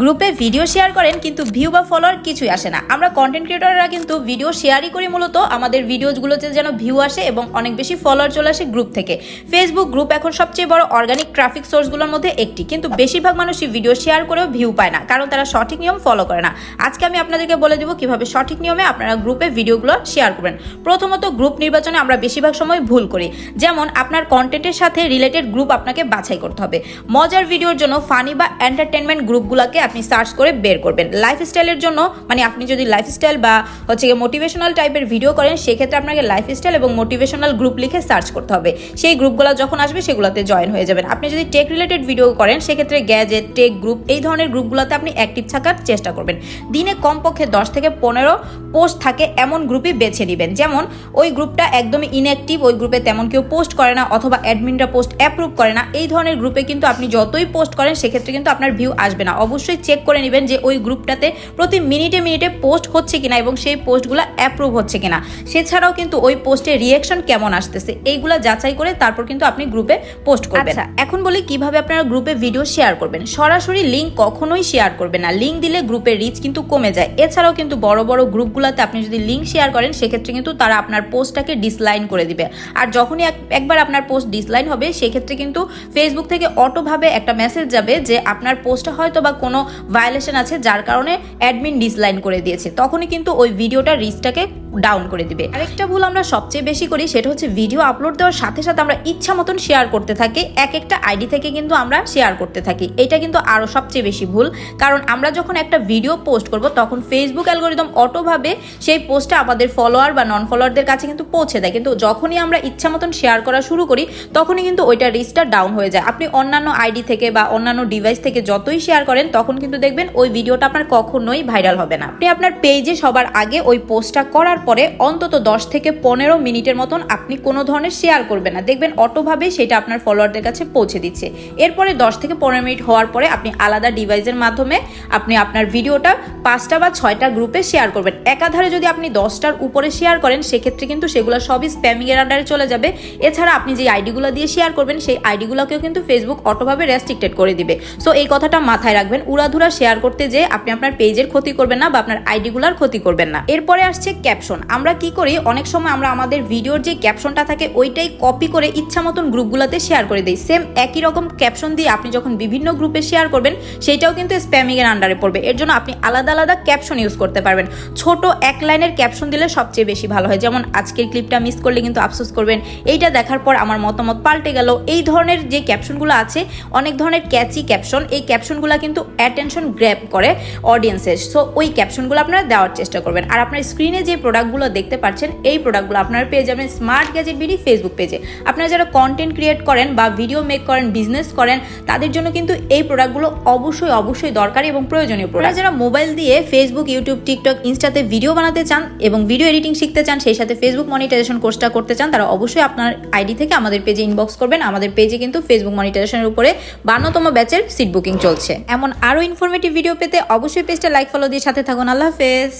গ্রুপে video share করেন, কিন্তু ভিউ বা ফলোয়ার কিছুই আসে না। আমরা কন্টেন্ট ক্রিয়েটররা কিন্তু ভিডিও শেয়ারই করি মূলত, আমাদের ভিডিওগুলোতে যেন ভিউ আসে এবং অনেক বেশি ফলোয়ার চলে আসে গ্রুপ থেকে। ফেসবুক গ্রুপ এখন সবচেয়ে বড় অর্গানিক ট্রাফিক সোর্সগুলোর মধ্যে একটি, কিন্তু বেশিরভাগ মানুষই ভিডিও শেয়ার করেও ভিউ পায় না, কারণ তারা সঠিক নিয়ম ফলো করে না। আজকে আমি আপনাদেরকে বলে দেবো কীভাবে সঠিক নিয়মে আপনারা গ্রুপে ভিডিওগুলো শেয়ার করবেন। প্রথমত গ্রুপ নির্বাচনে আমরা বেশিরভাগ সময় ভুল করি। যেমন, আপনার কন্টেন্টের সাথে রিলেটেড গ্রুপ আপনাকে বাছাই করতে হবে। মজার ভিডিওর জন্য ফানি বা এন্টারটেনমেন্ট গ্রুপগুলোকে আপনি সার্চ করে বের করবেন। লাইফস্টাইলের জন্য মানে আপনি যদি লাইফস্টাইল বা হচ্ছে মোটিভেশনাল টাইপের ভিডিও করেন, সেক্ষেত্রে আপনাকে লাইফস্টাইল এবং মোটিভেশনাল গ্রুপ লিখে সার্চ করতে হবে। সেই গ্রুপগুলো যখন আসবে, সেগুলোতে জয়েন হয়ে যাবেন। আপনি যদি টেক রিলেটেড ভিডিও করেন, সেক্ষেত্রে গ্যাজেট টেক গ্রুপ এই ধরনের গ্রুপগুলোতে আপনি অ্যাক্টিভ থাকার চেষ্টা করবেন। দিনে কমপক্ষে দশ থেকে পনেরো পোস্ট থাকে এমন গ্রুপই বেছে নেবেন। যেমন, ওই গ্রুপটা একদমই ইনঅ্যাক্টিভ ওই গ্রুপে তেমন কেউ পোস্ট করে না অথবা অ্যাডমিনরা পোস্ট অ্যাপ্রুভ করে না। এই ধরনের গ্রুপে কিন্তু আপনি যতই পোস্ট করেন, সেক্ষেত্রে কিন্তু আপনার ভিউ আসবে না। অবশ্যই চেক করে নেবেন যে ওই গ্রুপটাতে প্রতি মিনিটে মিনিটে পোস্ট হচ্ছে কিনা এবং সেই পোস্টগুলো অ্যাপ্রুভ হচ্ছে কিনা। সেছাড়াও কিন্তু ওই পোস্টের রিয়াকশন কেমন আসতেছে এইগুলা যাচাই করে তারপর কিন্তু আপনি গ্রুপে পোস্ট করবেন। আচ্ছা এখন বলি কীভাবে আপনারা গ্রুপে ভিডিও শেয়ার করবেন। সরাসরি লিঙ্ক কখনোই শেয়ার করবেন না। লিঙ্ক দিলে গ্রুপের রিচ কিন্তু কমে যায়। এছাড়াও কিন্তু বড় বড় গ্রুপগুলোতে আপনি যদি লিঙ্ক শেয়ার করেন সেক্ষেত্রে কিন্তু তারা আপনার পোস্টটাকে ডিসলাইন করে দিবে। আর যখনই এক- একবার আপনার পোস্ট ডিসলাইন হবে সেক্ষেত্রে কিন্তু ফেসবুক থেকে অটোভাবে একটা মেসেজ যাবে যে আপনার পোস্টটা হয়তো বা কোনো ভায়োলেশন আছে, যার কারণে অ্যাডমিন ডিসলাইন করে দিয়েছে। তখনই কিন্তু ওই ভিডিওটা রিচটাকে ডাউন করে দিবে। আরেকটা ভুল আমরা সবচেয়ে বেশি করি, সেটা হচ্ছে ভিডিও আপলোড দেওয়ার সাথে সাথে আমরা ইচ্ছা মতন শেয়ার করতে থাকি। এক একটা আইডি থেকে কিন্তু আমরা শেয়ার করতে থাকি। এটা কিন্তু আরও সবচেয়ে বেশি ভুল, কারণ আমরা যখন একটা ভিডিও পোস্ট করব, তখন ফেসবুক অ্যালগোরিদম অটোভাবে সেই পোস্টটা আমাদের ফলোয়ার বা নন ফলোয়ারদের কাছে কিন্তু পৌঁছে দেয়। কিন্তু যখনই আমরা ইচ্ছা মতন শেয়ার করা শুরু করি, তখনই কিন্তু ওইটা রিচটা ডাউন হয়ে যায়। আপনি অন্যান্য আইডি থেকে বা অন্যান্য ডিভাইস থেকে যতই শেয়ার করেন তখন কিন্তু দেখবেন ওই ভিডিওটা আপনার কখনোই ভাইরাল হবে না। আপনি আপনার পেজে সবার আগে ওই পোস্টটা করার পরে অন্তত দশ থেকে পনেরো মিনিটের মতন আপনি কোনো ধরনের শেয়ার করবেন না। দেখবেন অটোভাবে সেটা আপনার ফলোয়ারদের কাছে পৌঁছে দিচ্ছে। এরপরে দশ থেকে পনেরো মিনিট হওয়ার পরে আপনি আলাদা ডিভাইসের মাধ্যমে আপনি আপনার ভিডিওটা পাঁচটা বা ছয়টা গ্রুপে শেয়ার করবেন। একাধারে যদি আপনি দশটার উপরে শেয়ার করেন, সেক্ষেত্রে কিন্তু সেগুলো সবই স্প্যামিং এর আন্ডারে চলে যাবে। এছাড়া আপনি যে আইডিগুলো দিয়ে শেয়ার করবেন, সেই আইডিগুলোকেও কিন্তু ফেসবুক অটোভাবে রেস্ট্রিক্টেড করে দিবে। সো এই কথাটা মাথায় রাখবেন। উড়াধুরা শেয়ার করতে যে আপনি আপনার পেজের ক্ষতি করবেন না বা আপনার আইডিগুলোর ক্ষতি করবেন না। এরপরে আসছে ক্যাপশন আমরা কি করি? অনেক সময় আমরা আমাদের ভিডিওর যে ক্যাপশনটা থাকে, ওইটাই কপি করে ইচ্ছা মতন গ্রুপগুলোতে শেয়ার করে দিই। সেম একই রকম ক্যাপশন দিয়ে আপনি যখন বিভিন্ন গ্রুপে শেয়ার করবেন, সেটাও কিন্তু স্প্যামিং এর আন্ডারে পড়বে। এর জন্য আপনি আলাদা আলাদা ক্যাপশন ইউজ করতে পারবেন। ছোট এক লাইনের ক্যাপশন দিলে সবচেয়ে বেশি ভালো হয়। যেমন, আজকের ক্লিপটা মিস করলে কিন্তু আফসোস করবেন। এইটা দেখার পর আমার মতামত পাল্টে গেল। এই ধরনের যে ক্যাপশনগুলো আছে, অনেক ধরনের ক্যাচি ক্যাপশন এই ক্যাপশনগুলো কিন্তু অ্যাটেনশন গ্র্যাব করে অডিয়েন্সের সো ওই ক্যাপশনগুলো আপনারা দেওয়ার চেষ্টা করবেন। আর আপনার স্ক্রিনে যে প্রোডাক্টগুলো দেখতে পাচ্ছেন, এই প্রোডাক্টগুলো আপনারা পেয়ে যাবেন স্মার্ট গ্যাজেট বিডি ফেসবুক পেজে আপনারা যারা কন্টেন্ট ক্রিয়েট করেন বা ভিডিও মেক করেন বিজনেস করেন, তাদের জন্য কিন্তু এই প্রোডাক্টগুলো অবশ্যই অবশ্যই দরকারি এবং প্রয়োজনীয় প্রোডাক্ট যারা মোবাইল দিয়ে ফেসবুক ইউটিউব টিকটক ইনস্টাতে ভিডিও বানাতে চান এবং ভিডিও এডিটিং শিখতে চান, সেই সাথে ফেসবুক মনিটাইজেশন কোর্সটা করতে চান, তারা অবশ্যই আপনার আইডি থেকে আমাদের পেজে ইনবক্স করবেন। আমাদের পেজে কিন্তু ফেসবুক মনিটাইজেশনের উপরে বান্নতম ব্যাচের সিট বুকিং চলছে। এমন আরও ইনফরমেটিভ ভিডিও পেতে অবশ্যই পেজটা লাইক ফলো দিয়ে সাথে থাকুন। আল্লাহ হাফেজ।